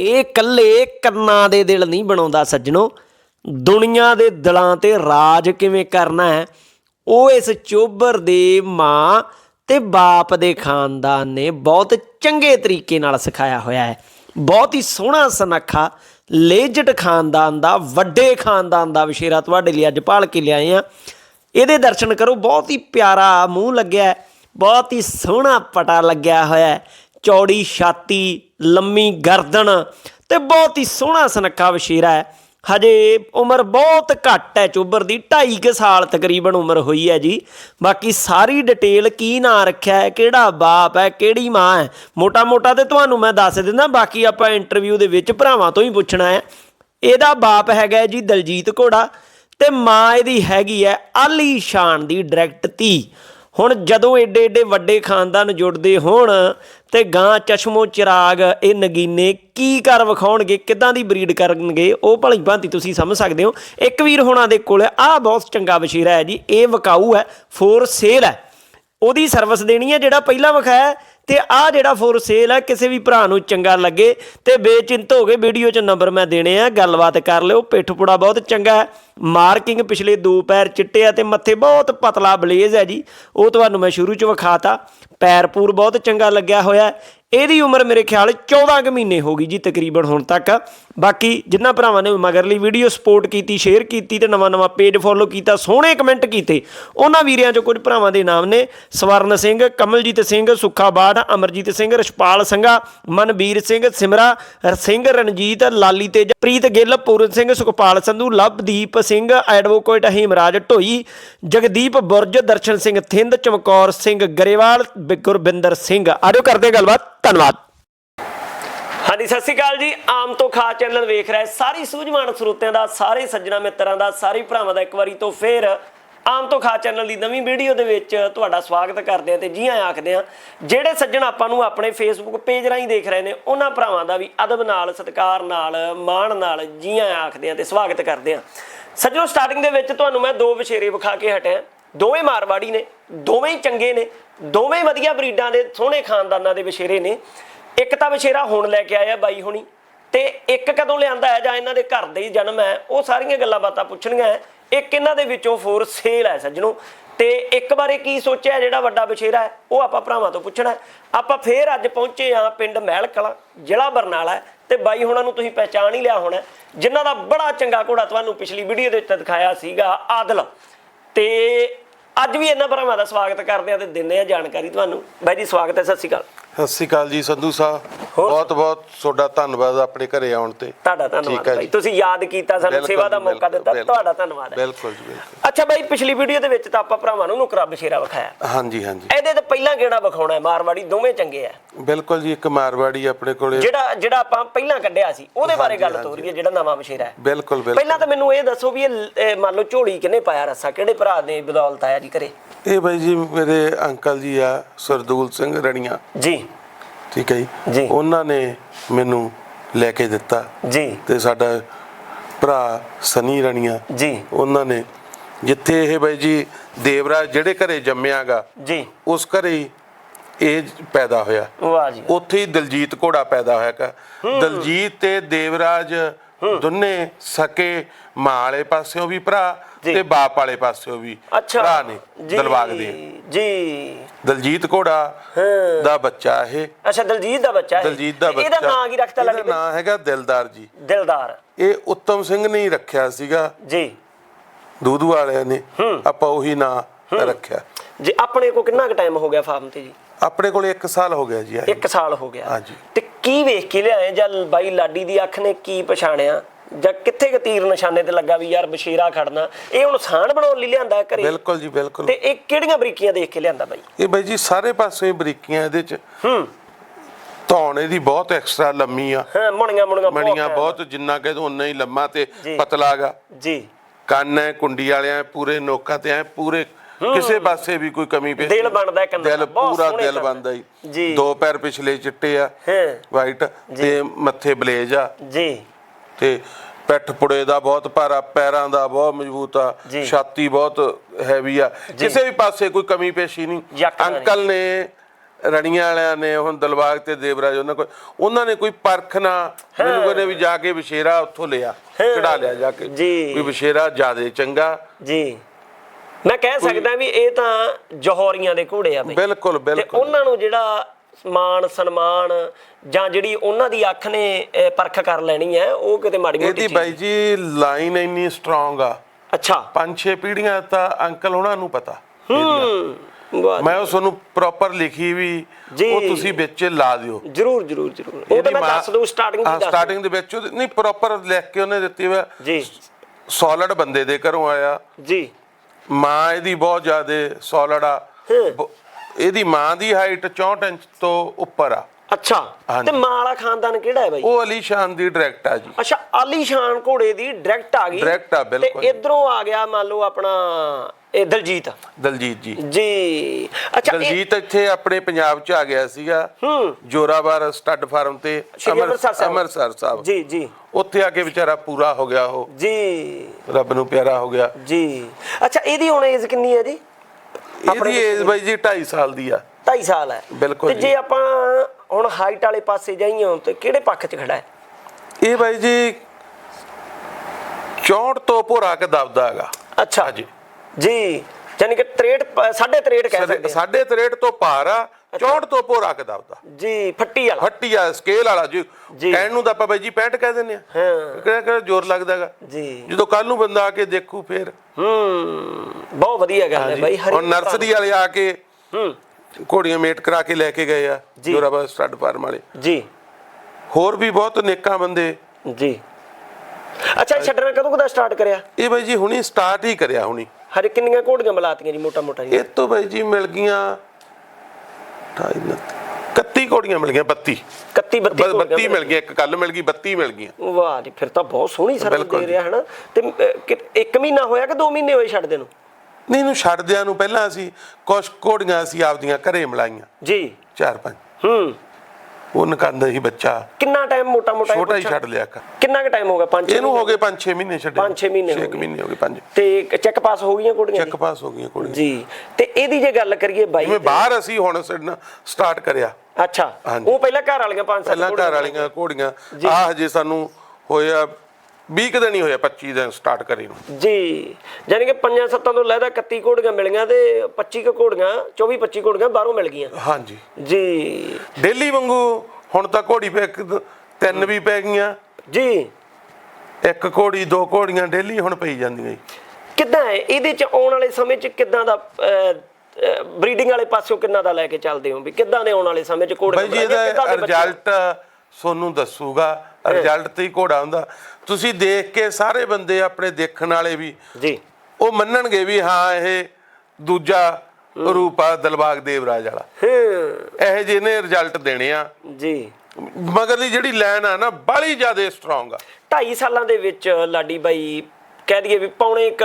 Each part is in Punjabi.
ਇਹ ਕੱਲੇ ਕੰਨਾਂ ਦੇ ਦਿਲ ਨਹੀਂ ਬਣਾਉਂਦਾ ਸੱਜਣੋ। ਦੁਨੀਆ ਦੇ ਦਿਲਾਂ ਤੇ ਰਾਜ ਕਿਵੇਂ ਕਰਨਾ ਹੈ? ਉਹ ਇਸ ਚੋਬਰ ਦੇ ਮਾਂ ਤੇ ਬਾਪ ਦੇ ਖਾਨਦਾਨ ਨੇ ਬਹੁਤ ਚੰਗੇ ਤਰੀਕੇ ਨਾਲ ਸਿਖਾਇਆ ਹੋਇਆ ਹੈ। ਬਹੁਤ ਹੀ ਸੋਹਣਾ ਸੁਨੱਖਾ, ਲੇਜਟ ਖਾਨਦਾਨ ਦਾ, ਵੱਡੇ ਖਾਨਦਾਨ ਦਾ ਵਿਸ਼ੇਰਾ ਤੁਹਾਡੇ ਲਈ ਅੱਜ ਭਾਲ ਕੇ ਲਿਆਏ ਆ ਇਹਦੇ ਦਰਸ਼ਨ ਕਰੋ, ਬਹੁਤ ਹੀ ਪਿਆਰਾ ਮੂੰਹ ਲੱਗਿਆ ਬਹੁਤ ਹੀ ਸੋਹਣਾ ਪਟਾ ਲੱਗਿਆ ਹੋਇਆ ਚੌੜੀ ਛਾਤੀ, ਲੰਮੀ ਗਰਦਨ ਤੇ ਬਹੁਤ ਹੀ ਸੋਹਣਾ ਸਨੱਖਾ ਵਸ਼ੀਰਾ ਹੈ। ਹਜੇ ਉਮਰ ਬਹੁਤ ਘੱਟ ਹੈ ਚੋਬਰ ਦੀ 2.5 ਕੁ ਸਾਲ ਤਕਰੀਬਨ ਉਮਰ ਹੋਈ ਹੈ ਜੀ। ਬਾਕੀ ਸਾਰੀ ਡਿਟੇਲ ਕੀ ਨਾਂ ਰੱਖਿਆ ਹੈ, ਕਿਹੜਾ ਬਾਪ ਹੈ, ਕਿਹੜੀ ਮਾਂ ਹੈ ਮੋਟਾ ਮੋਟਾ ਤੇ ਤੁਹਾਨੂੰ ਮੈਂ ਦੱਸ ਦਿੰਦਾ, ਬਾਕੀ ਆਪਾਂ ਇੰਟਰਵਿਊ ਦੇ ਵਿੱਚ ਭਰਾਵਾਂ ਤੋਂ ਹੀ ਪੁੱਛਣਾ ਹੈ। ਇਹਦਾ ਬਾਪ ਹੈਗਾ ਜੀ ਦਲਜੀਤ ਘੋੜਾ ਤੇ ਮਾਂ ਇਹਦੀ ਹੈਗੀ ਹੈ ਆਲੀ ਸ਼ਾਨ ਦੀ ਡਾਇਰੈਕਟ ਧੀ। ਹੁਣ ਜਦੋਂ ਏਡੇ ਏਡੇ ਵੱਡੇ ਖਾਨਦਾਨ ਜੁੜਦੇ ਹੋਣ ਤੇ ਗਾਂ ਚਸ਼ਮੋ ਚਿਰਾਗ ਇਹ ਨਗੀਨੇ ਕੀ ਕਰ ਵਿਖਾਉਣਗੇ, ਕਿੱਦਾਂ ਦੀ ਬਰੀਡ ਕਰਨਗੇ, ਉਹ ਭਲੀ ਭਾਂਤੀ ਤੁਸੀਂ ਸਮਝ ਸਕਦੇ ਹੋ। ਇੱਕ ਵੀਰ ਹੋਣਾ ਦੇ ਕੋਲ ਆਹ ਬਹੁਤ ਚੰਗਾ ਵਸ਼ੀਰਾ ਹੈ ਜੀ, ਇਹ ਵਿਕਾਊ ਹੈ ਫੋਰ ਸੇਲ ਹੈ। ਉਹਦੀ ਸਰਵਿਸ ਦੇਣੀ ਹੈ ਜਿਹੜਾ ਪਹਿਲਾਂ ਵਿਖਾਇਆ ਤੇ ਆਹ ਜਿਹੜਾ ਫੋਰ ਸੇਲ ਹੈ ਕਿਸੇ ਵੀ ਭਰਾ ਨੂੰ ਚੰਗਾ ਲੱਗੇ ਤੇ ਬੇਚਿੰਤ ਹੋ ਕੇ ਵੀਡੀਓ 'ਚ ਨੰਬਰ ਮੈਂ ਦੇਣੇ ਆ, ਗੱਲਬਾਤ ਕਰ ਲਿਓ, ਪਿੱਠ ਪੁੜਾ ਬਹੁਤ ਚੰਗਾ ਹੈ। ਮਾਰਕਿੰਗ ਪਿਛਲੇ ਦੋ ਪੈਰ ਚਿੱਟੇ ਆ ਤੇ ਮੱਥੇ ਬਹੁਤ ਪਤਲਾ ਬਲੇਜ਼ ਹੈ ਜੀ। ਉਹ ਤੁਹਾਨੂੰ ਮੈਂ ਸ਼ੁਰੂ 'ਚ ਵਿਖਾਤਾ। ਪੈਰ ਪੂਰ ਬਹੁਤ ਚੰਗਾ ਲੱਗਿਆ ਹੋਇਆ ਇਹਦੀ ਉਮਰ ਮੇਰੇ ਖਿਆਲ 14 ਕੁ ਮਹੀਨੇ ਹੋ ਗਈ ਜੀ ਤਕਰੀਬਨ ਹੁਣ ਤੱਕ। ਬਾਕੀ ਜਿੰਨਾ ਭਰਾਵਾਂ ਨੇ ਮਗਰਲੀ ਵੀਡੀਓ ਸਪੋਰਟ ਕੀਤੀ ਸ਼ੇਅਰ ਕੀਤੀ ਤੇ ਨਵਾਂ ਨਵਾਂ ਪੇਜ ਫੋਲੋ ਕੀਤਾ, ਸੋਹਣੇ ਕਮੈਂਟ ਕੀਤੇ, ਉਹਨਾਂ ਵੀਰਿਆਂ ਚੋਂ ਕੁਝ ਭਰਾਵਾਂ ਦੇ ਨਾਮ ਨੇ। ਸਵਰਨ ਸਿੰਘ, ਕਮਲਜੀਤ ਸਿੰਘ, ਸੁੱਖਾ ਬਾੜ ਅਮਰਜੀਤ ਸਿੰਘ, ਰਸ਼ਪਾਲ ਸਿੰਘਾ ਮਨਵੀਰ ਸਿੰਘ, ਸਿਮਰਾ, ਸਿੰਘ ਰਣਜੀਤ, ਲਾਲੀ ਤੇਜ, ਪ੍ਰੀਤ ਗਿੱਲ, ਪੂਰਨ ਸਿੰਘ, ਸੁਖਪਾਲ ਸੰਧੂ, ਲਵਦੀਪ ਸਿੰਘ ਐਡਵੋਕੇਟ ਹੀਮਰਾਜ ਢੋਈ, ਜਗਦੀਪ ਬੁਰਜ, ਦਰਸ਼ਨ ਸਿੰਘ ਥਿੰਦ, ਚਮਕੌਰ ਸਿੰਘ ਗਰੇਵਾਲ ਗੁਰਬਿੰਦਰ ਸਿੰਘ। ਆਜੋ ਕਰਦੇ ਗੱਲਬਾਤ। ਧੰਨਵਾਦ। ਹਾਂਜੀ, ਸਤਿ ਸ਼੍ਰੀ ਅਕਾਲ ਜੀ। ਆਮ ਤੋਂ ਖਾ ਚੈਨਲ ਵੇਖ ਰਿਹਾ ਹੈ। ਸੂਝਵਾਨ ਸਰੋਤਿਆਂ ਦਾ, ਸਾਰੇ ਸੱਜਣਾ ਮਿੱਤਰਾਂ ਦਾ, ਸਾਰੇ ਭਰਾਵਾਂ ਦਾ ਇੱਕ ਵਾਰੀ ਤੋਂ ਫੇਰ ਆਮ ਤੋਂ ਖਾ ਚੈਨਲ ਦੀ ਨਵੀਂ ਵੀਡੀਓ ਦੇ ਵਿੱਚ ਤੁਹਾਡਾ ਸਵਾਗਤ ਕਰਦੇ ਆ ਤੇ ਜੀ ਆਇਆਂ ਆਖਦੇ ਆ ਜਿਹੜੇ ਸੱਜਣ ਆਪਾਂ ਨੂੰ ਆਪਣੇ ਫੇਸਬੁੱਕ ਪੇਜ ਰਾਹੀਂ ਦੇਖ ਰਹੇ ਨੇ, ਉਹਨਾਂ ਭਰਾਵਾਂ ਦਾ ਵੀ ਅਦਬ ਨਾਲ, ਸਤਿਕਾਰ ਨਾਲ, ਮਾਣ ਨਾਲ ਜੀ ਆਇਆਂ ਆਖਦੇ ਆ ਤੇ ਸਵਾਗਤ ਕਰਦੇ ਆ ਸੱਜਣੋ ਸਟਾਰਟਿੰਗ ਦੇ ਵਿੱਚ ਤੁਹਾਨੂੰ ਮੈਂ ਦੋ ਵਿਸ਼ੇਰੇ ਵਿਖਾ ਕੇ ਹਟਿਆ। ਦੋਵੇਂ ਮਾਰਵਾੜੀ ਨੇ, ਦੋਵੇਂ ਹੀ ਚੰਗੇ ਨੇ ਦੋਵੇਂ ਵਧੀਆ ਬਰੀਡਾਂ ਦੇ ਸੋਹਣੇ ਖਾਨਦਾਨਾਂ ਦੇ ਵਿਸ਼ੇਰੇ ਨੇ। ਇੱਕ ਤਾਂ ਵਿਸ਼ੇਰਾ ਹੁਣ ਲੈ ਕੇ ਆਇਆ ਬਾਈ ਹੁਣੀ ਤੇ ਇੱਕ ਕਦੋਂ ਲਿਆਂਦਾ ਹੈ ਜਾਂ ਇਹਨਾਂ ਦੇ ਘਰ ਦੇ ਹੀ ਜਨਮ ਹੈ ਉਹ ਸਾਰੀਆਂ ਗੱਲਾਂ ਬਾਤਾਂ ਪੁੱਛਣੀਆਂ ਇੱਕ ਇਹਨਾਂ ਦੇ ਵਿੱਚੋਂ ਫੋਰ ਸੇਲ ਹੈ ਸੱਜਣੋ। ਤੇ ਇੱਕ ਬਾਰੇ ਕੀ ਸੋਚਿਆ ਜਿਹੜਾ ਵੱਡਾ ਵਿਸ਼ੇਰਾ ਹੈ ਉਹ ਆਪਾਂ ਭਰਾਵਾਂ ਤੋਂ ਪੁੱਛਣਾ ਆਪਾਂ ਫੇਰ ਅੱਜ ਪਹੁੰਚੇ ਆ ਪਿੰਡ ਮਹਿਲ ਕਲਾਂ ਜ਼ਿਲ੍ਹਾ ਬਰਨਾਲਾ ਹੈ ਤੇ ਬਾਈ ਹੁਣਾਂ ਨੂੰ ਤੁਸੀਂ ਪਹਿਚਾਣ ਹੀ ਲਿਆ ਹੋਣਾ ਹੈ, ਜਿਨ੍ਹਾਂ ਦਾ ਬੜਾ ਚੰਗਾ ਘੋੜਾ ਤੁਹਾਨੂੰ ਪਿਛਲੀ ਵੀਡੀਓ ਦੇ ਉੱਤੇ ਦਿਖਾਇਆ ਸੀਗਾ ਆਦਲ। ਤੇ ਅੱਜ ਵੀ ਇਹਨਾਂ ਭਰਾਵਾਂ ਦਾ ਸਵਾਗਤ ਕਰਦੇ ਆ ਤੇ ਦਿੰਦੇ ਆ ਜਾਣਕਾਰੀ ਤੁਹਾਨੂੰ। ਬਾਈ ਜੀ, ਸਵਾਗਤ ਹੈ, ਸਤਿ ਸ਼੍ਰੀ ਅਕਾਲ। ਸਤਿ ਸ਼੍ਰੀ ਅਕਾਲ ਜੀ ਸੰਧੂ ਸਾਹਿਬ। ਹੋਰ? ਬਹੁਤ ਬਹੁਤ ਤੁਹਾਡਾ ਧੰਨਵਾਦ ਆਪਣੇ ਘਰੇ ਆਉਣ ਤੇ। ਤੁਹਾਡਾ ਠੀਕ ਧੰਨਵਾਦ ਹੈ ਜੀ। ਤੁਸੀਂ ਯਾਦ ਕੀਤਾ ਸਾਨੂੰ ਬਿਲਕੁਲ ਸੇਵਾ ਦਾ ਜੀ, ਮੌਕਾ ਦਿੱਤਾ ਬਿਲਕੁਲ। ਤੁਹਾਡਾ ਧੰਨਵਾਦ ਹੈ। ਬਿਲਕੁਲ ਜੀ ਬਿਲਕੁਲ। ਅੱਛਾ ਬਾਈ ਪਿਛਲੀ ਵੀਡੀਓ ਦੇ ਵਿੱਚ ਤਾਂ ਆਪਾਂ ਭਰਾਵਾਂ ਨੂੰ ਨੁਕਰਾ ਬਸ਼ੇਰਾ ਵਿਖਾਇਆ। ਹਾਂਜੀ ਹਾਂਜੀ। ਇਹਦੇ ਤੇ ਪਹਿਲਾਂ ਕਿਹੜਾ ਵਿਖਾਉਣਾ ਹੈ? ਮਾਰਵਾੜੀ ਦੋਵੇਂ ਚੰਗੇ ਆ। ਬਿਲਕੁਲ ਜੀ ਇੱਕ ਮਾਰਵਾੜੀ ਆਪਣੇ ਕੋਲੇ। ਜਿਹੜਾ ਜਿਹੜਾ ਆਪਾਂ ਪਹਿਲਾਂ ਕੱਢਿਆ ਸੀ ਉਹਦੇ ਬਾਰੇ ਗੱਲ ਤੋਰੀਏ ਜਿਹੜਾ ਨਵਾਂ ਬਸ਼ੇਰਾ ਹੈ। ਬਿਲਕੁਲ ਬਿਲਕੁਲ। ਪਹਿਲਾਂ ਤਾਂ ਮੈਨੂੰ ਇਹ ਦੱਸੋ ਵੀ ਇਹ ਲ- ਇਹ ਮੰਨ ਲਓ ਝੋਲੀ ਕਿਨੇ ਪਾਇਆ ਰੱਸਾ? ਕਿਹੜੇ ਭਰਾ ਨੇ ਬਦੌਲਤ ਆਇਆ ਜੀ ਘਰੇ? ਇਹ ਬਾਈ ਜੀ ਮੇਰੇ ਅੰਕਲ ਜੀ ਆ ਸਰਦੂਲ ਸਿੰਘ ਰਣੀਆਂ। ਜੀ। ਠੀਕ ਹੈ ਜੀ। ਉਹਨਾਂ ਨੇ ਮੈਨੂੰ ਲੈ ਕੇ ਦਿੱਤਾ। ਜੀ। ਤੇ ਸਾਡਾ ਭਰਾ ਸਨੀ ਰਣੀਆਂ ਜੀ। ਉਹਨਾਂ ਨੇ ਜਿੱਥੇ ਇਹ ਬਾਈ ਜੀ ਦੇਵਰਾਜ ਜਿਹੜੇ ਘਰੇ ਜੰਮਿਆਗਾ ਜੀ। ਉਸ ਘਰੇ ਇਹ ਪੈਦਾ ਹੋਇਆ। ਵਾਹ ਜੀ। ਉੱਥੇ ਹੀ ਦਲਜੀਤ ਘੋੜਾ ਪੈਦਾ ਹੋਇਆ ਕਾ ਦਲਜੀਤ ਤੇ ਦੇਵਰਾਜ ਦੋਨੇ ਸਕੇ ਮਾਂ ਵਾਲੇ ਪਾਸਿਓਂ ਵੀ ਭਰਾ। ਤੇ ਬਾਪ ਵਾਲੇ ਪਾਸਿਓਂ ਵੀ ਭਰਾ ਨੇ ਦਲਵਾਗ ਦੇ। ਜੀ। ਦਲਜੀਤ ਘੋੜਾ ਦਾ ਬੱਚਾ ਇਹ। ਅੱਛਾ ਦਲਜੀਤ ਦਾ ਬੱਚਾ ਹੈ ਦਲਜੀਤ ਦਾ ਬੱਚਾ ਇਹਦਾ ਨਾਂ ਕੀ ਰੱਖਤਾ ਇਹਦਾ ਲੱਗੇ ਨਾਂ ਹੈਗਾ ਦਿਲਦਾਰ ਜੀ। ਦਿਲਦਾਰ। ਇਹ ਉੱਤਮ ਸਿੰਘ ਨੇ ਰੱਖਿਆ ਸੀਗਾ। ਜੀ। ਦੂਧੂ ਵਾਲਿਆਂ ਨੇ ਆਪਾਂ ਉਹੀ ਨਾਂ ਰੱਖਿਆ। ਜੀ ਆਪਣੇ ਕੋ ਕਿੰਨਾ ਕੁ ਟਾਈਮ ਹੋ ਗਿਆ ਫਾਰਮ ਤੇ ਜੀ? ਆਪਣੇ ਕੋਲ 1 ਸਾਲ ਹੋ ਗਿਆ ਜੀ ਆਏ। 1 ਸਾਲ ਹੋ ਗਿਆ। ਹਾਂਜੀ। ਤੇ ਕੀ ਵੇਖ ਕੇ ਲਿਆਏ ਜਾਂ ਬਾਈ ਲਾਡੀ ਦੀ ਅੱਖ ਨੇ ਕੀ ਪਛਾਣਿਆ? ਜਾਂ ਕਿੱਥੇ ਕੁ ਤੀਰ ਨਿਸ਼ਾਨੇ ਤੇ ਲੱਗਾ ਵੀ ਯਾਰ ਬਸ਼ੀਰਾ ਖੜਨਾ ਇਹ ਹੁਣ ਸਾਨ ਬਣਾਉਣ ਲਈ ਲਿਆਂਦਾ ਘਰੇ? ਬਿਲਕੁਲ ਜੀ ਬਿਲਕੁਲ। ਤੇ ਇਹ ਕਿਹੜੀਆਂ ਬਰੀਕੀਆਂ ਦੇਖ ਕੇ ਲਿਆਂਦਾ ਬਾਈ? ਇਹ ਬਾਈ ਜੀ ਸਾਰੇ ਪਾਸੇ ਬਰੀਕੀਆਂ ਇਹਦੇ ਚ। ਹੂੰ। ਧੌਣ ਇਹਦੀ ਬਹੁਤ ਐਕਸਟਰਾ ਲੰਮੀ ਆ। ਹਾਂ ਮੁਣੀਆਂ ਮੁਣੀਆਂ ਮਣੀਆਂ ਹੈ। ਬਹੁਤ ਜਿੰਨਾ ਕਹੇ ਉਨਾ ਹੀ ਲੰਮਾ ਤੇ ਜੀ। ਪਤਲਾ ਗਾ। ਜੀ। ਕੰਨ ਐ ਕੁੰਡੀ ਵਾਲਿਆਂ ਪੂਰੇ ਨੋਕਾਂ ਤੇ ਐ ਪੂਰੇ ਕਿਸੇ ਪਾਸੇ ਵੀ ਕੋਈ ਕਮੀ ਪੇਸ਼ੀ ਦਿਲ ਬਣਦਾ ਹੈ ਕੰਨਾਂ ਦਿਲ ਪੂਰਾ ਦਿਲ। ਬਣਦਾ। ਜੀ। ਦੋ ਪੈਰ ਪਿਛਲੇ ਚਿੱਟੇ ਆ ਹਾਂ। ਵਾਈਟ ਤੇ ਮੱਥੇ ਬਲੇਜ ਆ। ਜੀ। ਤੇ ਪਿੱਠ ਪੁੜੇ ਦਾ ਬਹੁਤ ਭਾਰਾ ਪੈਰਾਂ ਦਾ ਬਹੁਤ ਮਜ਼ਬੂਤ ਆ। ਛਾਤੀ ਬਹੁਤ ਹੈਵੀ ਆ। ਕਿਸੇ ਵੀ ਪਾਸੇ ਕੋਈ ਕਮੀ ਪੇਸ਼ੀ ਨਹੀਂ। ਅੰਕਲ ਨੇ ਰਣੀਆਂ ਵਾਲਿਆਂ ਨੇ ਹੁਣ ਦਲਬਾਗ ਤੇ ਦੇਵਰਾਜ ਉਹਨਾਂ ਕੋਲ ਉਹਨਾਂ ਨੇ ਕੋਈ ਪਰਖ ਨਾ ਮੈਨੂੰ ਕਹਿੰਦੇ ਵੀ ਜਾ ਕੇ ਵਿਸ਼ੇਰਾ ਉੱਥੋਂ ਲਿਆ ਚੜਾ ਲਿਆ ਜਾ ਕੇ। ਜੀ। ਵੀ ਵਿਸ਼ੇਰਾ ਜਿਆਦੇ ਚੰਗਾ। ਜੀ। ਮੈਂ ਕਹਿ ਸਕਦਾ ਵੀ ਇਹ ਤਾਂ ਜੋਹਰੀਆਂ ਦੇ ਘੋੜੇ ਆ ਬਈ। ਬਿਲਕੁਲ ਤੇ ਬਿਲਕੁਲ। ਉਹਨਾਂ ਨੂੰ ਜਿਹੜਾ ਮਾਣ ਸਨਮਾਨ ਜਾਂ ਜਿਹੜੀ ਉਹਨਾਂ ਦੀ ਅੱਖ ਨੇ ਪਰਖ ਕਰ ਲੈਣੀ ਹੈ ਉਹ ਕਿਤੇ ਮਾੜੀ ਮੋਟੀ ਇਹਦੀ ਬਾਈ ਜੀ ਲਾਈਨ ਇੰਨੀ ਸਟਰੋਂਗ ਆ। ਅੱਛਾ। ਪੰਜ ਛੇ ਪੀੜ੍ਹੀਆਂ ਤਾਂ ਅੰਕਲ ਉਹਨਾਂ ਨੂੰ ਪਤਾ। ਮੈਂ ਉਹ ਤੁਹਾਨੂੰ ਪ੍ਰੋਪਰ ਲਿਖੀ ਵੀ। ਉਹ ਤੁਸੀਂ ਵਿੱਚ ਲਾ ਦਿਓ। ਜਰੂਰ ਜਰੂਰ ਜਰੂਰ। ਉਹ ਤਾਂ ਮੈਂ ਦੱਸ ਦੂੰ ਸਟਾਰਟਿੰਗ ਦੀ ਦੱਸ ਸਟਾਰਟਿੰਗ ਦੇ ਵਿੱਚ ਨਹੀਂ ਪ੍ਰੋਪਰ ਲਿਖ ਕੇ ਉਹਨੇ ਦਿੱਤੀ ਵਾ। ਜੀ। ਸੋਲਿਡ ਬੰਦੇ ਦੇ ਘਰੋਂ ਆਇਆ। ਜੀ। ਮਾਂ ਇਹਦੀ ਬਹੁਤ ਜ਼ਿਆਦਾ ਸੋਲਿਡ ਆ। ਇਹਦੀ ਮਾਂ ਦੀ ਹਾਈਟ 64 ਇੰਚ ਤੋਂ ਉੱਪਰ ਆ। ਅੱਛਾ। ਤੇ ਮਾਲਾ ਖਾਨਦਾਨ ਕਿਹੜਾ ਹੈ ਬਾਈ? ਉਹ ਅਲੀ ਸ਼ਾਨ ਦੀ ਡਾਇਰੈਕਟ ਆ ਜੀ। ਅੱਛਾ ਆਲੀਸ਼ਾਨ ਘੋੜੇ ਦੀ ਡਾਇਰੈਕਟ ਆ ਗਈ। Direct ਆ, ਬਿਲਕੁਲ। ਤੇ ਇਧਰੋਂ ਆ ਗਿਆ ਮੰਨ ਲਓ ਆਪਣਾ ਇਹ ਦਲਜੀਤ। ਦਲਜੀਤ ਜੀ। ਜੀ। ਅੱਛਾ ਦਲਜੀਤ ਇੱਥੇ ਆਪਣੇ ਪੰਜਾਬ ਚ ਆ ਗਿਆ ਸੀਗਾ। ਹੂੰ। ਜੋਰਾਵਰ ਸਟੱਡ ਫਾਰਮ ਤੇ ਸ਼੍ਰੀ ਅੰਮ੍ਰਿਤਸਰ ਸਾਹਿਬ। ਅੰਮ੍ਰਿਤਸਰ ਸਾਹਿਬ। ਜੀ ਜੀ। ਉੱਥੇ ਆ ਕੇ ਵਿਚਾਰਾ ਪੂਰਾ ਹੋ ਗਿਆ ਉਹ। ਜੀ। ਰੱਬ ਨੂੰ ਪਿਆਰਾ ਹੋ ਗਿਆ। ਜੀ। ਅੱਛਾ ਇਹਦੀ ਹੁਣ ਏਜ ਕਿੰਨੀ ਹੈ ਜੀ ਇਹਦੀ ਏਜ ਬਾਈ ਜੀ 2.5 ਸਾਲ ਦੀ ਆ 2.5 ਸਾਲ ਹੈ ਬਿਲਕੁਲ ਤੇ ਜੀ। ਜੇ ਆਪਾਂ ਹੁਣ ਹਾਈਟ ਵਾਲੇ ਪਾਸੇ ਜਾਈਏ ਤੇ ਕਿਹੜੇ ਪੱਖ 'ਚ ਖੜਾ ਹੈ ਇਹ ਬਾਈ ਜੀ 64 ਤੋਂ ਭੋਰਾ ਕੇ ਦਬਦਾ ਹੈਗਾ ਅੱਛਾ ਹਾਂਜੀ। ਜੀ ਯਾਨੀ ਕਿ 63 ਪ- ਸਾਢੇ 63 ਕਹਿ ਸਕਦੇ ਹਾਂ। ਸਾਢੇ 63 ਤੋਂ ਭਾਰ ਆ 64 ਤੋਂ ਭੋਰਾ ਕੇ ਦਬਦਾ ਜੀ ਫੱਟੀ ਵਾਲਾ। ਹੱਟੀ ਆ ਸਕੇਲ ਵਾਲਾ ਜੀ। ਕਹਿਣ ਨੂੰ ਤਾਂ ਆਪਾਂ ਬਾਈ ਜੀ 65 ਕਹਿ ਦਿੰਦੇ ਆ ਹਾਂ। ਕਿਹੜਾ ਕਿਹੜਾ ਜ਼ੋਰ ਲੱਗਦਾਗਾ ਜੀ। ਜਦੋਂ ਕੱਲ ਨੂੰ ਬੰਦਾ ਆ ਕੇ ਦੇਖੂ ਫੇਰ। ਹੂੰ ਬਹੁਤ ਵਧੀਆ ਗੱਲ ਹੈ ਬਾਈ ਹੁਣ ਨਰਸਰੀ ਵਾਲੇ ਆ ਕੇ ਹੂੰ। ਘੋੜੀਆਂ ਮੇਟ ਕਰਾ ਕੇ ਲੈ ਕੇ ਗਏ ਆ। ਜੋਰਾਬਾ ਸਟੱਡ ਫਾਰਮ ਵਾਲੇ। ਜੀ। ਹੋਰ ਵੀ ਬਹੁਤ ਨੇਕਾਂ ਬੰਦੇ। ਜੀ। ਅੱਛਾ ਛੱਡਣਾ ਕਦੋਂ ਕਦਾ ਸਟਾਰਟ ਕਰਿਆ? ਇਹ ਬਾਈ ਜੀ ਹੁਣੀ ਸਟਾਰਟ ਹੀ ਕਰਿਆ ਹੁਣੀ। ਹਰੇ ਕਿੰਨੀਆਂ ਘੋੜੀਆਂ ਮਿਲਾਤੀਆਂ ਜੀ ਮੋਟਾ ਮੋਟਾ ਜੀ? ਇਹ ਤੋਂ ਬਾਈ ਜੀ ਮਿਲ ਗਈਆਂ 31 ਘੋੜੀਆਂ ਮਿਲ ਗਈਆਂ 32 31 32 32 ਮਿਲ ਗਈਆਂ ਇੱਕ ਕੱਲ ਮਿਲ ਗਈ 32 ਮਿਲ ਗਈਆਂ। ਵਾਹ ਜੀ ਫਿਰ ਤਾਂ ਬਹੁਤ ਸੋਹਣੀ ਸਰਵਿਸ ਦੇ ਰਿਹਾ ਹੈ ਨਾ ਤੇ ਇੱਕ ਮਹੀਨਾ ਹੋਇਆ ਕਿ 2 ਮਹੀਨੇ ਹੋਏ ਛੱਡਦੇ ਨੂੰ? ਨਹੀਂ ਇਹਨੂੰ ਛੱਡਦਿਆਂ ਨੂੰ ਪਹਿਲਾਂ ਅਸੀਂ ਕੁਛ ਘੋੜੀਆਂ ਅਸੀਂ ਆਪਦੀਆਂ ਘਰੇ ਮਿਲਾਈਆਂ। ਜੀ। ਚਾਰ ਪੰਜ। ਹੂੰ। ਉਹ ਨਕੰਦਾ ਸੀ ਬੱਚਾ। ਕਿੰਨਾ ਟਾਈਮ ਮੋਟਾ ਮੋਟਾ ਛੋਟਾ ਹੀ? ਛੱਡ ਲਿਆ ਕਰ ਕਿੰਨਾ ਕੁ ਟਾਈਮ ਹੋ ਗਿਆ? 5 ਇਹਨੂੰ ਹੋ ਗਏ 5-6 ਮਹੀਨੇ ਛੱਡੇ। ਪੰਜ ਛੇ ਮਹੀਨੇ ਹੋ 6 ਗਏ। ਮਹੀਨੇ ਹੋ ਗਏ 5 ਤੇ ਚੈੱਕ ਪਾਸ ਹੋ ਗਈਆਂ ਘੋੜੀਆਂ ਚੈੱਕ ਪਾਸ ਹੋ ਗਈਆਂ ਘੋੜੀਆਂ ਜੀ। ਤੇ ਇਹਦੀ ਜੇ ਗੱਲ ਕਰੀਏ ਬਾਈ ਜਿਵੇਂ ਬਾਹਰ ਅਸੀਂ ਹੁਣ ਸਟਾਰਟ ਕਰਿਆ। ਅੱਛਾ। ਉਹ ਪਹਿਲਾਂ ਘਰ ਵਾਲੀਆਂ ਪੰਜ ਸੱਤ ਪਹਿਲਾਂ ਘਰ ਵਾਲੀਆਂ ਘੋੜੀਆਂ। ਆ ਹਜੇ ਸਾਨੂੰ ਹੋਇਆ 20 ਕੁ ਦਿਨ ਹੀ ਹੋਇਆ 25 ਦਿਨ ਸਟਾਰਟ ਕਰੀ ਨੂੰ। ਜੀ ਯਾਨੀ ਕਿ ਪੰਜਾਂ ਸੱਤਾਂ ਤੋਂ ਲੈਦਾ 31 ਘੋੜੀਆਂ ਮਿਲੀਆਂ ਤੇ 25 ਕੁ ਘੋੜੀਆਂ 24 25 ਘੋੜੀਆਂ ਬਾਹਰੋਂ ਮਿਲ ਗਈਆਂ। ਹਾਂਜੀ। ਜੀ। ਡੇਲੀ ਵਾਂਗੂ ਹੁਣ ਤਾਂ ਘੋੜੀ ਪੈ ਤਿੰਨ ਵੀ ਪੈ ਗਈਆਂ। ਜੀ। ਇੱਕ ਘੋੜੀ ਦੋ ਘੋੜੀਆਂ ਡੇਲੀ ਹੁਣ ਪਈ ਜਾਂਦੀਆਂ ਜੀ। ਕਿੱਦਾਂ ਹੈ? ਇਹਦੇ ਚ ਆਉਣ ਵਾਲੇ ਸਮੇਂ ਚ ਕਿੱਦਾਂ ਦਾ ਬਰੀਡਿੰਗ ਵਾਲੇ ਪਾਸਿਓਂ ਕਿੰਨਾ ਦਾ ਲੈ ਕੇ ਚੱਲਦੇ ਹੋ? ਵੀ ਕਿੱਦਾਂ ਦੇ ਆਉਣ ਵਾਲੇ ਸਮੇਂ ਚ ਘੋੜੇ ਬਾਈ ਜੀ ਇਹਦਾ ਰਿਜ਼ਲਟ ਸੋਨੂੰ ਦੱਸੂਗਾ। ਰਿਜ਼ਲਟ ਤੇ ਹੀ ਘੋੜਾ ਹੁੰਦਾ। ਤੁਸੀਂ ਦੇਖ ਕੇ ਸਾਰੇ ਬੰਦੇ ਆਪਣੇ ਦੇਖਣ ਵਾਲੇ ਵੀ ਜੀ। ਉਹ ਮੰਨਣਗੇ ਵੀ ਹਾਂ ਇਹ ਦੂਜਾ ਰੂਪ ਆ ਦਿਲਬਾਗ ਦੇਵਰਾਜ ਵਾਲਾ। ਹੂੰ। ਇਹੋ ਜਿਹੇ ਨੇ ਰਿਜ਼ਲਟ ਦੇਣੇ ਆ। ਜੀ। ਮਗਰਲੀ ਜਿਹੜੀ ਲਾਈਨ ਆ ਨਾ ਬੜੀ ਜ਼ਿਆਦਾ ਸਟਰੋਂਗ ਆ। 2.5 ਸਾਲਾਂ ਦੇ ਵਿੱਚ ਲਾਡੀ ਬਾਈ ਕਹਿ ਦਈਏ ਵੀ ਪੌਣੇ ਇੱਕ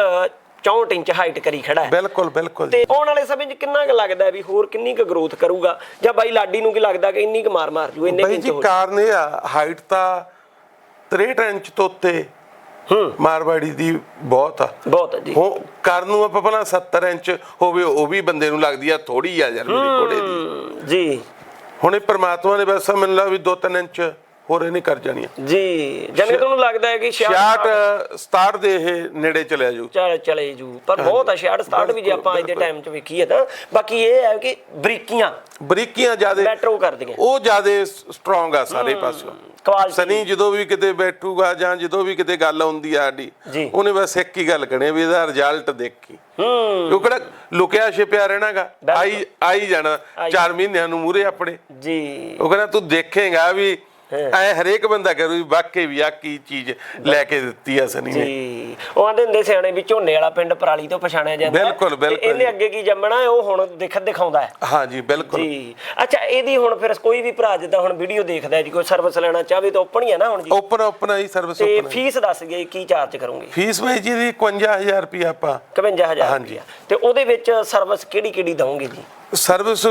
64 ਇੰਚ ਹਾਈਟ ਕਰੀ ਖੜਾ ਹੈ। ਬਿਲਕੁਲ ਬਿਲਕੁਲ ਤੇ ਆਉਣ ਵਾਲੇ ਸਮੇਂ 'ਚ ਕਿੰਨਾ ਕੁ ਲੱਗਦਾ ਵੀ ਹੋਰ ਕਿੰਨੀ ਕੁ ਗਰੋਥ ਕਰੂਗਾ? ਜਾਂ ਬਾਈ ਲਾਡੀ ਨੂੰ ਕੀ ਲੱਗਦਾ ਕਿ ਇੰਨੀ ਕੁ ਮਾਰ ਮਾਰ ਜੂ ਇੰਨੇ ਇੰਚ ਜੀ ਹੋ ਕਾਰਨ ਇਹ ਆ ਹਾਈਟ ਤਾਂ 63 ਇੰਚ ਤੋਂ ਉੱਤੇ ਹੂੰ। ਮਾਰਵਾੜੀ ਦੀ ਬਹੁਤ ਆ। ਬਹੁਤ ਹੈ ਜੀ। ਹੋ ਕਰਨ ਨੂੰ ਆਪਾਂ ਪਹਿਲਾਂ 70 ਇੰਚ ਹੋਵੇ ਉਹ ਵੀ ਬੰਦੇ ਨੂੰ ਲੱਗਦੀ ਆ ਥੋੜੀ ਆ ਯਾਰ ਮੇਰੀ ਦੀ। ਜੀ। ਹੁਣ ਇਹ ਪ੍ਰਮਾਤਮਾ ਨੇ ਬਸ ਮੈਨੂੰ ਲੱਗਦਾ ਵੀ 2-3 ਇੰਚ ਹੋਰ ਇਹਨੇ ਕਰ ਜਾਣੀਆਂ ਜੀ ਜਨੇ ਤੁਹਾਨੂੰ ਲੱਗਦਾ ਹੈ ਕਿ 66 66 67 ਦੇ ਇਹ ਨੇੜੇ ਚਲਿਆ ਜੂ ਚਲ ਚਲੇ ਜੂ ਪਰ ਬਹੁਤ ਆ 66 67 ਵੀ ਜੇ ਆਪਾਂ ਅੱਜ ਦੇ ਟਾਈਮ 'ਚ ਵੇਖੀਏ ਤਾਂ ਬਾਕੀ ਇਹ ਹੈ ਕਿ ਬਰੀਕੀਆਂ। ਬਰੀਕੀਆਂ ਜਿਆਦੇ ਬੈਟਰ ਉਹ ਕਰਦੀਆਂ। ਉਹ ਜਿਆਦੇ ਸਟਰੋਂਗ ਆ ਸਾਰੇ ਕੁਆਲਿਟੀ ਸਨੀ ਜਦੋਂ ਵੀ ਕਿਤੇ ਬੈਠੂਗਾ ਜਾਂ ਜਦੋਂ ਵੀ ਕਿਤੇ ਗੱਲ ਆਉਂਦੀ ਆ ਸਾਡੀ। ਉਹਨੇ ਬਸ ਇੱਕ ਹੀ ਗੱਲ ਕਹਣੀ ਵੀ ਇਹਦਾ ਰਿਜ਼ਲਟ ਦੇਖੀ। ਹੂੰ। ਕਿਹੜਾ ਲੁਕਿਆ ਛਿਪਿਆ ਰਹਿਣਾਗਾ। ਆਈ ਆਈ ਜਾਣਾ ਆਈ। 4 ਮਹੀਨਿਆਂ ਨੂੰ ਮੂਰੇ ਆਪਣੇ। ਜੀ। ਉਹ ਕਹਿੰਦਾ ਤੂੰ ਦੇਖੇਗਾ ਵੀ ਐ ਹਰੇਕ ਬੰਦਾ ਕਰੂ ਵੀ ਵਾਕਈ ਵੀ ਆ ਕੀ ਚੀਜ਼ ਲੈ ਕੇ ਦਿੱਤੀ ਆ ਸਨੀ ਨੇ। ਜੀ। ਉਹ ਆਂਦੇ ਹੁੰਦੇ ਸਿਆਣੇ ਵੀ ਝੋਨੇ ਵਾਲਾ ਪਿੰਡ ਪਰਾਲੀ ਤੋਂ ਪਛਾਣਿਆ ਜਾਂਦਾ। ਹੈ। ਬਿਲਕੁਲ, ਤੇ ਬਿਲਕੁਲ ਇਹਨੇ ਅੱਗੇ ਕੀ ਜੰਮਣਾ ਹੈ, ਉਹ ਹੁਣ ਦਿਖ ਦਿਖਾਉਂਦਾ ਹੈ। ਹਾਂਜੀ ਬਿਲਕੁਲ। ਜੀ। ਅੱਛਾ ਇਹਦੀ ਹੁਣ ਫਿਰ ਕੋਈ ਵੀ ਭਰਾ ਜਿੱਦਾਂ ਹੁਣ ਵੀਡੀਓ ਦੇਖਦਾ ਹੈ ਜੀ ਕੋਈ ਸਰਵਿਸ ਲੈਣਾ ਚਾਹਵੇ ਤਾਂ ਓਪਨ ਹੀ ਹੈ ਨਾ ਹੁਣ ਜੀ? ਓਪਨ ਓਪਨ ਆਈ ਸਰਵਿਸ ਤੇ ਓਪਨ ਫੀਸ ਦੱਸ ਗਏ ਕੀ ਚਾਰਜ ਕਰੋਗੇ? ਫੀਸ ਬਾਈ ਜੀ ਦੀ 51000 ਰੁਪਏ ਆਪਾਂ। 51000 ਹਾਂਜੀ। ਤੇ ਉਹਦੇ ਵਿੱਚ ਸਰਵਿਸ ਕਿਹੜੀ ਕਿਹੜੀ ਦਵੋਗੇ ਜੀ? ਸਰਵਿਸ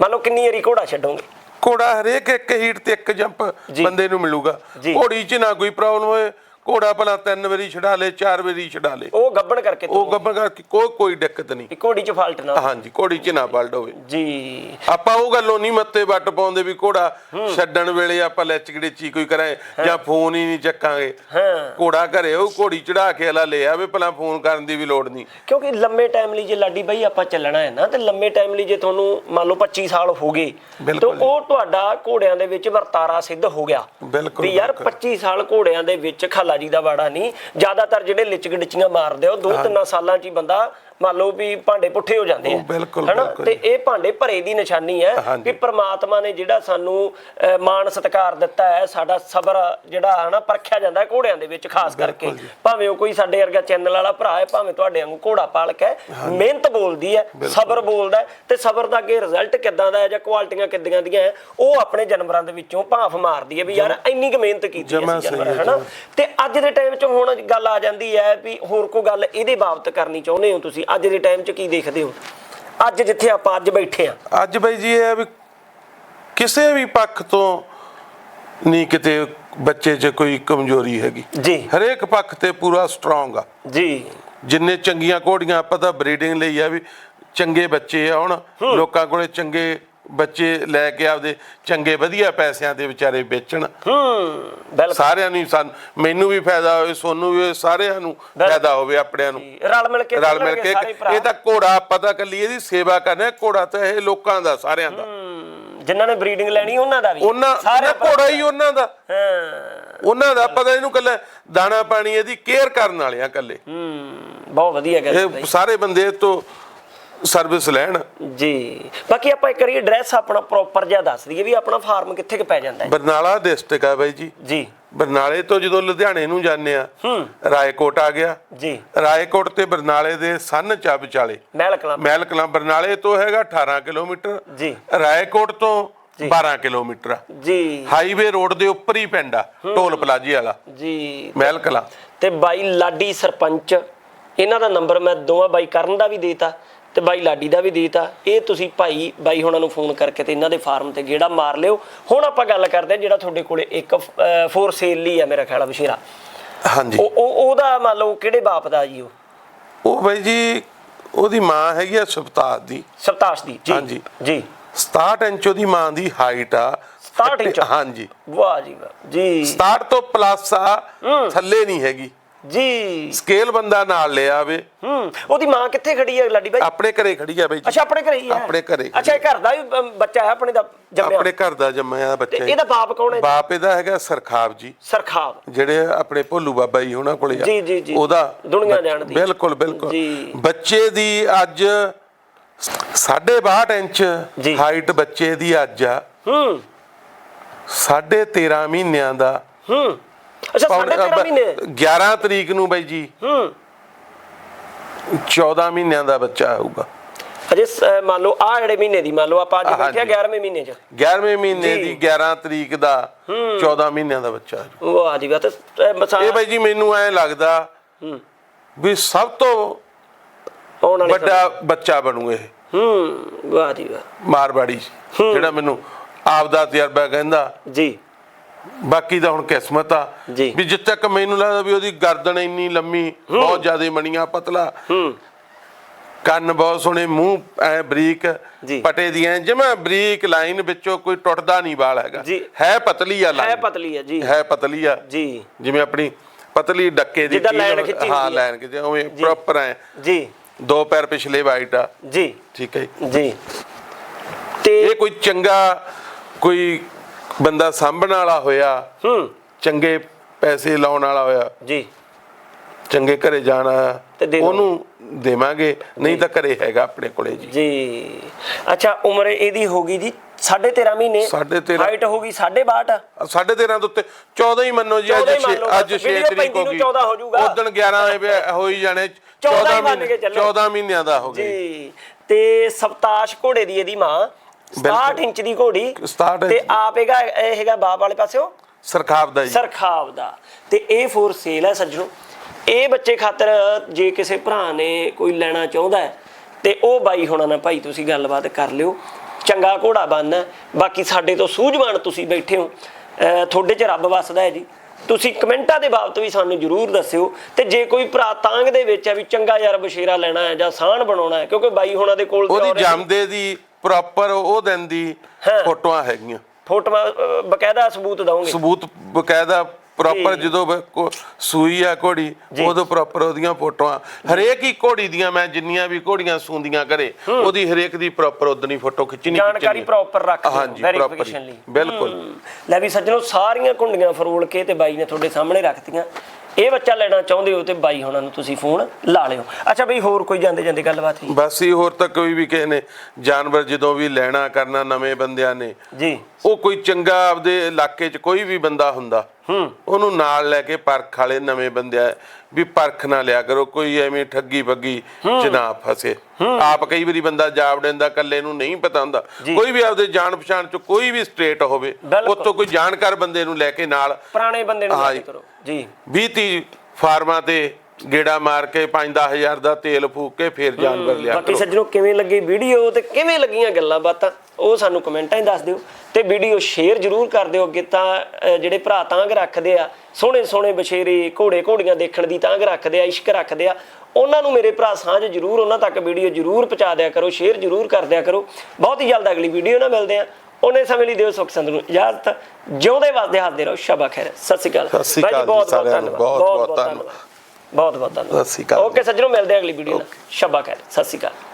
ਮੰਨ ਲਓ ਕਿੰਨੀ ਘੋੜਾ ਛੱਡੋਗੇ? ਘੋੜਾ ਹਰੇਕ ਇੱਕ ਹੀਟ ਤੇ ਇੱਕ ਜੰਪ। ਬੰਦੇ ਨੂੰ ਮਿਲੂਗਾ। ਘੋੜੀ 'ਚ ਨਾ ਕੋਈ ਪ੍ਰੋਬਲਮ ਹੋਏ ਘੋੜਾ ਭਲਾ ਤਿੰਨ ਵਾਰੀ ਛਡਾ ਲੇ ਚਾਰ ਵਾਰੀ ਛਡਾ ਲੇ। ਉਹ ਗੱਬਣ ਕਰਕੇ ਉਹ ਗੱਭਣ ਕਰਕੇ ਕੋਈ ਕੋਈ ਦਿੱਕਤ ਨਹੀਂ। ਘੋੜੀ ਚ ਫਾਲਟ ਨਾ ਹਾਂਜੀ ਘੋੜੀ 'ਚ ਨਾ ਪਲਟ ਹੋਵੇ। ਜੀ। ਆਪਾਂ ਉਹ ਗੱਲੋਂ ਨਹੀਂ ਮੱਤੇ ਵੱਟ ਪਾਉਂਦੇ ਵੀ ਘੋੜਾ ਛੱਡਣ ਵੇਲੇ ਆਪਾਂ ਲੈਚਕੜੇ ਚੀ ਕੋਈ ਕਰਾਂ ਜਾਂ ਫੋਨ ਹੀ ਨਹੀਂ ਚੱਕਾਂਗੇ। ਹਾਂ। ਘੋੜਾ ਘਰੇ ਉਹ ਘੋੜੀ ਚੜਾ ਕੇ ਅਲਾ ਲੈ ਆਵੇ ਭਲਾ ਫੋਨ ਕਰਨ ਦੀ ਵੀ ਲੋੜ ਨਹੀਂ। ਕਿਉਂਕਿ ਲੰਮੇ ਟਾਈਮ ਲਈ ਜੇ ਲਾਡੀ ਬਾਈ ਆਪਾਂ ਚੱਲਣਾ ਹੈ ਨਾ ਤੇ ਲੰਮੇ ਟਾਈਮ ਲਈ ਜੇ ਤੁਹਾਨੂੰ ਮੰਨ ਲਓ 25 ਸਾਲ ਹੋ ਗਏ ਤਾਂ। ਉਹ ਤੁਹਾਡਾ ਘੋੜਿਆਂ ਦੇ ਵਿੱਚ ਵਰਤਾਰਾ ਸਿੱਧ ਹੋ ਗਿਆ। ਬਿਲਕੁਲ ਵੀ ਯਾਰ 25 ਸਾਲ ਘੋੜਿਆਂ ਦੇ ਵਿੱਚ ਖਾਲਾ ਜੀ ਦਾ ਵਾੜਾ ਨਹੀਂ। ਜ਼ਿਆਦਾਤਰ ਜਿਹੜੇ ਲਿਚਕ ਡਿਚੀਆਂ ਮਾਰਦੇ ਉਹ ਦੋ ਤਿੰਨ ਸਾਲਾਂ 'ਚ ਹੀ ਬੰਦਾ ਮੰਨ ਲਓ ਵੀ ਭਾਂਡੇ ਪੁੱਠੇ ਹੋ ਜਾਂਦੇ ਆ ਹਨਾ? ਤੇ ਇਹ ਭਾਂਡੇ ਭਰੇ ਦੀ ਨਿਸ਼ਾਨੀ ਹੈ। ਕਿ ਪ੍ਰਮਾਤਮਾ ਨੇ ਜਿਹੜਾ ਸਾਨੂੰ ਮਾਣ ਸਤਿਕਾਰ ਦਿੱਤਾ ਹੈ ਸਾਡਾ ਸਬਰ ਜਿਹੜਾ ਹੈ ਨਾ ਪਰਖਿਆ ਜਾਂਦਾ ਹੈ ਘੋੜਿਆਂ ਦੇ ਵਿੱਚ ਖਾਸ ਕਰਕੇ। ਭਾਵੇਂ ਉਹ ਕੋਈ ਸਾਡੇ ਵਰਗਾ ਚੈਨਲ ਵਾਲਾ ਭਰਾ ਹੈ ਭਾਵੇਂ ਤੁਹਾਡੇ ਵਾਂਗੂ ਘੋੜਾ ਪਾਲਕ ਹੈ ਮਿਹਨਤ ਬੋਲਦੀ ਹੈ ਸਬਰ ਬੋਲਦਾ ਹੈ ਤੇ ਸਬਰ ਦਾ ਅੱਗੇ ਰਿਜ਼ਲਟ ਕਿੱਦਾਂ ਦਾ ਹੈ ਜਾਂ ਕੁਆਲਿਟੀਆਂ ਕਿੱਦਾਂ ਦੀਆਂ ਹੈ ਉਹ ਆਪਣੇ ਜਾਨਵਰਾਂ ਦੇ ਵਿੱਚੋਂ ਭਾਫ ਮਾਰਦੀ ਹੈ ਵੀ ਯਾਰ ਇੰਨੀ ਕੁ ਮਿਹਨਤ ਕੀਤੀ ਅਸੀਂ ਜਾਨਵਰ ਹੈ, ਹਨਾ? ਤੇ ਅੱਜ ਦੇ ਟਾਈਮ 'ਚ ਹੁਣ ਗੱਲ ਆ ਜਾਂਦੀ ਹੈ ਵੀ ਹੋਰ ਕੋਈ ਗੱਲ ਇਹਦੇ ਬਾਬਤ ਕਰਨੀ ਚਾਹੁੰਦੇ ਹੋ ਤੁਸੀਂ? ਅੱਜ ਦੇ ਟਾਈਮ 'ਚ ਕੀ ਦੇਖਦੇ ਹੋ? ਅੱਜ ਜਿੱਥੇ ਆਪਾਂ ਅੱਜ ਬੈਠੇ ਆ ਅੱਜ ਬਈ ਜੀ ਇਹ ਹੈ ਵੀ ਕਿਸੇ ਵੀ ਪੱਖ ਤੋਂ ਨਹੀਂ ਕਿਤੇ ਬੱਚੇ 'ਚ ਕੋਈ ਕਮਜ਼ੋਰੀ ਹੈਗੀ। ਜੀ। ਹਰੇਕ ਪੱਖ ਤੇ ਪੂਰਾ ਸਟਰੋਂਗ ਆ। ਜੀ। ਜਿੰਨੇ ਚੰਗੀਆਂ ਘੋੜੀਆਂ ਆਪਾਂ ਤਾਂ ਬਰੀਡਿੰਗ ਲਈ ਆ ਵੀ ਚੰਗੇ ਬੱਚੇ ਆਉਣ ਲੋਕਾਂ ਕੋਲੇ ਚੰਗੇ ਬੱਚੇ ਲੈ ਕੇ ਆਪਦੇ ਚੰਗੇ ਵਧੀਆ ਪੈਸਿਆਂ ਦੇ ਵਿਚਾਰੇ ਵੇਚਣ। ਹੂੰ ਬਿਲਕੁਲ। ਸਾਰਿਆਂ ਨੂੰ ਹੀ ਸਾਨੂੰ ਮੈਨੂੰ ਵੀ ਫਾਇਦਾ ਹੋਵੇ ਸੋਨੂੰ ਵੀ ਹੋਵੇ, ਸਾਰਿਆਂ ਨੂੰ ਫਾਇਦਾ ਹੋਵੇ ਆਪਣਿਆਂ ਨੂੰ। ਰਲ ਮਿਲ ਕੇ ਰਲ ਮਿਲ ਕੇ ਸਾਰੇ ਭਰਾ। ਇਹ ਤਾਂ ਘੋੜਾ ਆਪਾਂ ਤਾਂ ਕੱਲੀ ਇਹਦੀ ਸੇਵਾ ਕਰਨਾ ਹੈ, ਘੋੜਾ ਤਾਂ ਇਹ ਲੋਕਾਂ ਦਾ ਸਾਰਿਆਂ ਦਾ। ਹੂੰ, ਜਿਨ੍ਹਾਂ ਨੇ ਬਰੀਡਿੰਗ ਲੈਣੀ ਉਹਨਾਂ ਦਾ ਵੀ। ਉਹਨਾਂ ਸਾਰੇ ਉਹਨਾਂ ਘੋੜਾ ਹੀ ਉਹਨਾਂ ਦਾ। ਹਾਂ। ਉਹਨਾਂ ਦਾ ਆਪਾਂ ਤਾਂ ਇਹਨੂੰ ਕੱਲਾ ਦਾਣਾ ਪਾਣੀ ਇਹਦੀ ਕੇਅਰ ਕਰਨ ਵਾਲੇ ਆ ਕੱਲੇ ਹੂੰ ਬਹੁਤ ਵਧੀਆ ਗੱਲ ਇਹ ਸਾਰੇ ਬੰਦੇ ਇਹ ਤੋਂ ਸਰਵਿਸ ਲੈਣ। ਜੀ। ਬਾਕੀ ਆਪਾਂ ਇੱਕ ਵਾਰੀ ਐਡਰੈਸ ਆਪਣਾ ਪ੍ਰੋਪਰ ਜਿਹਾ ਦੱਸ ਦਈਏ ਵੀ ਆਪਣਾ ਫਾਰਮ ਕਿੱਥੇ ਕੁ ਪੈ ਜਾਂਦਾ ਹੈ। ਬਰਨਾਲਾ ਡਿਸਟ੍ਰਿਕਟ ਆ ਬਾਈ ਜੀ। ਜੀ। ਬਰਨਾਲੇ ਤੋਂ ਜਦੋਂ ਲੁਧਿਆਣੇ ਨੂੰ ਜਾਂਦੇ ਆ ਰਾਏਕੋਟ ਆ ਗਿਆ। ਜੀ। ਰਾਏਕੋਟ ਤੇ ਬਰਨਾਲੇ ਦੇ ਸੰਨ ਚਾ ਵਿਚਾਲੇ। ਮਹਿਲ ਕਲਾਂ ਮਹਿਲ ਕਲਾਂ ਬਰਨਾਲੇ ਤੋਂ ਹੈਗਾ 18 ਕਿਲੋਮੀਟਰ। ਜੀ। ਰਾਏਕੋਟ ਤੋਂ 12 ਕਿਲੋਮੀਟਰ ਆ। ਜੀ। ਹਾਈਵੇ ਰੋਡ ਦੇ ਉੱਪਰ ਹੀ ਪਿੰਡ ਆ ਢੋਲ ਪਲਾਜੀ ਵਾਲਾ। ਜੀ। ਮਹਿਲ ਕਲਾਂ ਤੇ ਬਾਈ ਲਾਡੀ ਸਰਪੰਚ ਇਹਨਾਂ ਦਾ ਨੰਬਰ ਮੈਂ ਦੋਵਾਂ ਬਾਈ ਕਰਨ ਦਾ ਵੀ ਦੇਤਾ ਤੇ ਬਾਈ ਲਾਡੀ ਦਾ ਵੀ ਦੇਤਾ ਇਹ ਤੁਸੀਂ ਭਾਈ ਬਾਈ ਹੁਣਾਂ ਨੂੰ ਫੋਨ ਕਰਕੇ ਤੇ ਇਹਨਾਂ ਦੇ ਫਾਰਮ ਤੇ ਗੇੜਾ ਮਾਰ ਲਿਓ। ਹੁਣ ਆਪਾਂ ਗੱਲ ਕਰਦੇ ਹਾਂ ਜਿਹੜਾ ਤੁਹਾਡੇ ਕੋਲੇ ਇੱਕ ਫੋਰ ਸੇਲ ਲਈ ਆ ਮੇਰਾ ਖਿਆਲ ਆ ਬਸ਼ੀਰਾ। ਹਾਂਜੀ। ਉਹ ਉਹ- ਉਹਦਾ ਮੰਨ ਲਓ ਕਿਹੜੇ ਬਾਪ ਦਾ ਜੀ ਉਹ? ਉਹ ਬਾਈ ਜੀ ਉਹਦੀ ਮਾਂ ਹੈਗੀ ਆ ਸੁਪਤਾਦ ਦੀ। ਸਵਤਾਸ਼ ਦੀ ਜੀ ਹਾਂਜੀ। ਜੀ। 67 ਇੰਚ ਉਹਦੀ ਮਾਂ ਦੀ ਹਾਈਟ ਆ। 67 ਇੰਚ? ਹਾਂਜੀ। ਵਾਹ ਜੀ ਵਾਹ ਜੀ। 67 ਤੋਂ ਪਲੱਸ ਆ ਥੱਲੇ ਨਹੀਂ ਹੈਗੀ। ਜੀ। ਸਕੇਲ ਬੰਦਾ ਨਾਲ ਲਿਆ ਆਵੇ। ਹੂੰ ਉਹਦੀ ਮਾਂ ਕਿੱਥੇ ਖੜੀ ਹੈ ਲਾਡੀ ਬਾਈ? ਆਪਣੇ ਘਰੇ ਖੜੀ ਆ ਬਾਈ ਜੀ। ਅੱਛਾ ਆਪਣੇ ਘਰੇ ਹੀ ਹੈ ਆਪਣੇ ਘਰੇ ਅੱਛਾ ਇਹ ਘਰ ਦਾ ਵੀ ਅਮ, ਬੱਚਾ ਹੈ ਆਪਣੇ ਦਾ ਜੰਮਿਆ? ਆਪਣੇ ਘਰ ਦਾ ਜੰਮਿਆ ਬੱਚਾ ਇਹਦਾ। ਬਾਪ ਕੌਣ ਹੈ ਬਾਪ ਇਹਦਾ ਹੈਗਾ ਸਰਖਾਬ ਜੀ। ਸਰਖਾਵ। ਜਿਹੜੇ ਆਪਣੇ ਭੋਲੂ ਬਾਬਾ ਜੀ ਉਹਨਾਂ ਕੋਲੇ ਆ। ਜੀ, ਜੀ, ਜੀ। ਉਹਦਾ ਦੁਨੀਆ ਬੱਚ- ਜਾਣਦੀ। ਬਿਲਕੁਲ ਬਿਲਕੁਲ। ਜੀ। ਬੱਚੇ ਦੀ ਅੱਜ 62 ਇੰਚ ਜੀ। ਹਾਈਟ ਬੱਚੇ ਦੀ ਅੱਜ ਆ। ਹੂੰ। 13.5 ਮਹੀਨਿਆਂ ਦਾ ਹੂੰ। ਅੱਛਾ ਸਾਢੇ 13 ਮਹੀਨੇ 11 ਤਰੀਕ ਨੂੰ ਬਾਈ ਜੀ। ਹੂੰ। 14 ਮਹੀਨਿਆਂ ਦਾ ਬੱਚਾ ਆਊਗਾ। ਅਜੇ ਮੰਨ ਲਓ ਆ ਜਿਹੜੇ ਮਹੀਨੇ ਦੀ ਮੰਨ ਲਓ ਆਪਾਂ ਅੱਜ ਬੈਠੇ ਆ ਹਾਂਜੀ। 11ਵੇਂ ਮਹੀਨੇ 'ਚ। 11ਵੇਂ ਮਹੀਨੇ। ਦੀ 11 ਤਰੀਕ ਦਾ 14 ਮਹੀਨਿਆਂ ਦਾ ਬੱਚਾ। ਵਾਹ ਜੀ ਵਾਹ ਤੇ ਇਹ ਬਾਈ ਜੀ ਮੈਨੂੰ ਐ ਲੱਗਦਾ ਹੂੰ। ਵੀ ਸਭ ਤੋਂ ਆਉਣ ਵਾਲੇ ਵੱਡਾ ਬੱਚਾ ਬਣੂ ਇਹ। ਹੂੰ ਵਾਹ ਜੀ ਵਾਹ। ਮਾਰਵਾੜੀ ਜਿਹੜਾ ਮੈਨੂੰ ਆਪ ਦਾ ਤਜਰਬਾ ਕਹਿੰਦਾ। ਜੀ। ਬਾਕੀ ਦਾ ਹੁਣ ਕਿਸਮਤ ਆ। ਵੀ ਜਿੱਥੇ ਤੱਕ ਮੈਨੂੰ ਲੱਗਦਾ ਵੀ ਉਹਦੀ ਗਰਦਨ ਇੰਨੀ ਲੰਮੀ ਬਹੁਤ ਜ਼ਿਆਦਾ ਮਣੀਆਂ ਪਤਲਾ। ਹੂੰ। ਕੰਨ ਬਹੁਤ ਸੋਹਣੇ ਮੂੰਹ ਐ ਬਰੀਕ। ਪਟੇ ਦੀਆਂ ਜਿਵੇਂ ਬਰੀਕ ਲਾਈਨ ਵਿੱਚੋਂ ਕੋਈ ਟੁੱਟਦਾ ਨਹੀਂ ਵਾਲ ਹੈਗਾ। ਹੈ ਪਤਲੀ ਆ ਹੈ ਲਾਈਨ ਪਤਲੀ ਹੈ ਜੀ। ਹੈ ਪਤਲੀ ਆ। ਜੀ। ਜਿਵੇਂ ਆਪਣੀ ਪਤਲੀ ਡੱਕੇ ਦੀ ਜਿੱਦਾਂ ਲਾਈਨ। ਖਿੱਚੀ ਹਾਂ ਆ। ਲਾਈਨ ਕਿ ਉਵੇਂ ਪ੍ਰੋਪਰ ਐ। ਜੀ। ਦੋ ਪੈਰ ਪਿਛਲੇ ਵਾਈਟ ਆ। ਜੀ। ਠੀਕ ਹੈ। ਜੀ। ਤੇ ਇਹ ਕੋਈ ਚੰਗਾ ਕੋਈ ਬੰਦਾ ਸਾਂਭਣ ਵਾਲਾ ਹੋਇਆ ਹੂੰ। ਚੰਗੇ ਪੈਸੇ ਲਾਉਣ ਵਾਲਾ ਹੋਇਆ। ਜੀ। ਚੰਗੇ ਘਰੇ ਜਾਣਾ। ਉਹਨੂੰ ਦੇਵਾਂਗੇ ਨਹੀਂ ਤਾਂ ਘਰੇ ਹੈਗਾ ਆਪਣੇ ਕੋਲੇ ਜੀ। ਜੀ। ਅੱਛਾ ਉਮਰ ਇਹਦੀ ਹੋ ਗਈ ਜੀ 13.5 ਮਹੀਨੇ। ਸਾਢੇ ਤੇਰਾਂ। ਹਾਈਟ ਹੋ ਗਈ 62 ਸਾਢੇ 13 ਦੇ ਉੱਤੇ 14 ਹੀ ਮੰਨੋ ਜੀ ਅੱਜ 14 ਹੀ ਮੰਨ ਛੇ- ਲਓ, ਅੱਜ ਬਸ 6 ਵੀਡੀਓ ਤਰੀਕ ਹੋ ਗਈ ਨੂੰ 14 ਹੋ ਜਾਊਗਾ। ਉਦੋਂ 11 ਹੋਏ ਹੋ ਹੀ ਜਾਣੇ 14 ਹੀ ਮੰਨ ਮਹੀਨੇ ਕੇ ਚੱਲੋ। 14 ਮਹੀਨਿਆਂ ਦਾ ਹੋ ਗਿਆ ਜੀ। ਤੇ ਸਵਤਾਸ਼ ਘੋੜੇ ਦੀ ਇਹਦੀ ਮਾਂ 67 ਇੰਚ ਦੀ ਘੋੜੀ 67 ਤੇ। ਆਪ ਹੈਗਾ ਇਹ ਹੈਗਾ ਬਾਪ ਵਾਲੇ ਪਾਸਿਓ? ਸਰਖਾਬ ਦਾ ਜੀ। ਸਰਖਾਵ ਦਾ। ਤੇ ਇਹ ਫੋਰ ਸੇਲ ਹੈ ਸੱਜਣੋ। ਇਹ ਬੱਚੇ ਖਾਤਰ ਜੇ ਕਿਸੇ ਭਰਾ ਨੇ ਕੋਈ ਲੈਣਾ ਚਾਹੁੰਦਾ ਹੈ ਤੇ ਉਹ ਬਾਈ ਹੋਣਾ ਨਾ ਭਾਈ ਤੁਸੀਂ ਗੱਲਬਾਤ ਕਰ ਲਿਓ। ਚੰਗਾ ਘੋੜਾ ਬੰਨ ਬਾਕੀ ਸਾਡੇ ਤੋਂ ਸੂਝਵਾਨ ਤੁਸੀਂ ਬੈਠੇ ਹੋ। ਤੁਹਾਡੇ 'ਚ ਰੱਬ ਵਸਦਾ ਹੈ ਜੀ। ਤੁਸੀਂ ਕਮੈਂਟਾਂ ਦੇ ਬਾਬਤ ਵੀ ਸਾਨੂੰ ਜਰੂਰ ਦੱਸਿਓ। ਤੇ ਜੇ ਕੋਈ ਭਰਾ ਤਾਂਗ ਦੇ ਵਿੱਚ ਹੈ ਵੀ ਚੰਗਾ ਯਾਰ ਬਸ਼ੇਰਾ ਲੈਣਾ ਹੈ ਜਾਂ ਸਾਹਣ ਬਣਾਉਣਾ ਹੈ ਕਿਉਂਕਿ ਬਾਈ ਹੁਣਾਂ ਦੇ ਕੋਲ ਉਹਦੀ ਜੰਮਦੇ ਦੀ ਪ੍ਰੋਪਰ ਉਹ ਦਿਨ ਦੀ ਹਾਂ। ਫੋਟੋਆਂ ਹੈਗੀਆਂ। ਫੋਟੋਆਂ ਅਹ, ਬਕਾਇਦਾ ਸਬੂਤ ਦਵਾਂਗੇ ਸਬੂਤ ਬਕਾਇਦਾ ਪ੍ਰੋਪਰ। ਜਦੋਂ ਬ- ਕੋ- ਸੂਈ ਆ ਘੋੜੀ। ਉਦੋਂ ਪ੍ਰੋਪਰ ਉਹਦੀਆਂ ਫੋਟੋਆਂ। ਹਰੇਕ ਹੀ ਘੋੜੀ ਦੀਆਂ ਮੈਂ ਜਿੰਨੀਆਂ ਵੀ ਘੋੜੀਆਂ ਸੂੰਦੀਆਂ ਘਰੇ ਉਹਦੀ ਹਰੇਕ ਦੀ ਪ੍ਰੋਪਰ ਉਦਣੀ ਫੋਟੋ ਖਿੱਚਣੀ ਜਾਣਕਾਰੀ ਖਿੱਚਣੀ। ਪ੍ਰੋਪਰ ਰੱਖ ਦਿਓ ਹਾਂਜੀ ਵੈਰੀਫਿਕੇਸ਼ਨ ਲਈ ਬਿਲਕੁਲ। ਲੈ ਵੀ ਸੱਜਣੋ ਸਾਰੀਆਂ ਕੁੰਡੀਆਂ ਫਰੋਲ ਕੇ ਤੇ ਬਾਈ ਨੇ ਤੁਹਾਡੇ ਸਾਹਮਣੇ ਰੱਖਤੀਆਂ। ਇਹ ਬੱਚਾ ਲੈਣਾ ਚਾਹੁੰਦੇ ਹੋ ਤੇ ਬਾਈ ਹੁਣਾਂ ਨੂੰ ਤੁਸੀਂ ਫੋਨ ਲਾ ਲਿਓ। ਅੱਛਾ ਬਈ ਹੋਰ ਕੋਈ ਜਾਂਦੇ ਜਾਂਦੇ ਗੱਲਬਾਤ ਹੈ ਬਸ ਹੀ ਹੋਰ ਤਾਂ ਕੋਈ ਵੀ ਕਿਸੇ ਨੇ ਜਾਨਵਰ ਜਦੋਂ ਵੀ ਲੈਣਾ ਕਰਨਾ ਨਵੇਂ ਬੰਦਿਆਂ ਨੇ ਜੀ। ਉਹ ਕੋਈ ਚੰਗਾ ਆਪਦੇ ਇਲਾਕੇ 'ਚ ਕੋਈ ਵੀ ਬੰਦਾ ਹੁੰਦਾ ਉਹਨੂੰ ਨਾਲ ਲੈ ਕੇ ਪਰਖ ਵਾਲੇ ਨਵੇਂ ਬੰਦਿਆ ਵੀ ਪਰਖ ਨਾ ਲਿਆ ਕਰੋ ਕੋਈ ਐਵੇਂ ਠੱਗੀ ਚ ਨਾ ਫਸੇ। ਆਪ ਕਈ ਵਾਰੀ ਬੰਦਾ ਜਾਵ ਦਿੰਦਾ ਕੱਲੇ ਨੂੰ ਨਹੀਂ ਪਤਾ ਹੁੰਦਾ। ਕੋਈ ਵੀ ਆਪਦੇ ਜਾਣ ਪਛਾਣ ਚ ਕੋਈ ਵੀ ਸਟੇਟ ਹੋਵੇ। ਉੱਥੋਂ ਕੋਈ ਜਾਣਕਾਰ ਬੰਦੇ ਨੂੰ ਲੈ ਕੇ ਨਾਲ ਪੁਰਾਣੇ ਬੰਦੇ ਨੂੰ ਹਾਂ ਗੱਲ ਜੀ। ਕਰੋ। ਜੀ। 20 30 ਫਾਰਮਾਂ ਤੇ ਗੇੜਾ ਮਾਰ ਕੇ 5-10000 ਦਾ ਤੇਲ ਫੂਕ ਕੇ ਫੇਰ ਜਾਨਵਰ ਲਿਆ ਬਾਕੀ ਸੱਜਣੋ ਕਿਵੇਂ ਲੱਗੀ ਵੀਡੀਓ ਤੇ ਕਿਵੇਂ ਲੱਗੀਆਂ ਗੱਲਾਂ ਬਾਤਾਂ ਉਹ ਸਾਨੂੰ ਕਮੈਂਟਾਂ 'ਚ ਦੱਸ ਦਿਓ। ਤੇ ਵੀਡੀਓ ਸ਼ੇਅਰ ਜਰੂਰ ਕਰ ਦਿਓ ਅੱਗੇ ਤਾਂ ਜਿਹੜੇ ਭਰਾ ਤਾਂਗ ਰੱਖਦੇ ਆ ਸੋਹਣੇ ਸੋਹਣੇ ਬਛੇਰੇ ਘੋੜੇ ਘੋੜੀਆਂ ਦੇਖਣ ਦੀ ਤਾਂਗ ਰੱਖਦੇ ਆ ਇਸ਼ਕ ਰੱਖਦੇ ਆ ਉਹਨਾਂ ਨੂੰ ਮੇਰੇ ਭਰਾ ਸਾਂਝ ਜਰੂਰ ਉਹਨਾਂ ਤੱਕ ਵੀਡੀਓ ਜਰੂਰ ਪਹੁੰਚਾ ਦਿਆ ਕਰੋ ਸ਼ੇਅਰ ਜਰੂਰ ਕਰ ਦਿਆ ਕਰੋ। ਬਹੁਤ ਹੀ ਜਲਦ ਅਗਲੀ ਵੀਡੀਓ ਨਾਲ ਮਿਲਦੇ ਆ। ਉਹਨੇ ਸਮੇਂ ਲਈ ਦਿਓ ਸੁਖ ਸੰਦ ਨੂੰ। ਇਜਾਜ਼ਤ। ਜਿਉਂਦੇ ਵਸਦੇ ਹੱਸਦੇ ਰਹੋ। ਸ਼ਬਾ ਖੈਰ। ਸਤਿ ਸ਼੍ਰੀ ਅਕਾਲ। ਸਤਿ ਸ਼੍ਰੀ ਧੰਨਵਾਦ। ਬਹੁਤ ਬਹੁਤ ਧੰਨਵਾਦ। ਬਹੁਤ ਬਹੁਤ ਧੰਨਵਾਦ। ਸਤਿ ਸ਼੍ਰੀ ਅਕਾਲ। ਓਕੇ ਸੱਜਣੋ ਮਿਲਦੇ ਆ ਅਗਲੀ ਵੀਡੀਓ ਨਾਲ। ਸ਼ਬਾ ਖੈਰ। ਸਤਿ ਸ਼੍ਰੀ ਅਕਾਲ।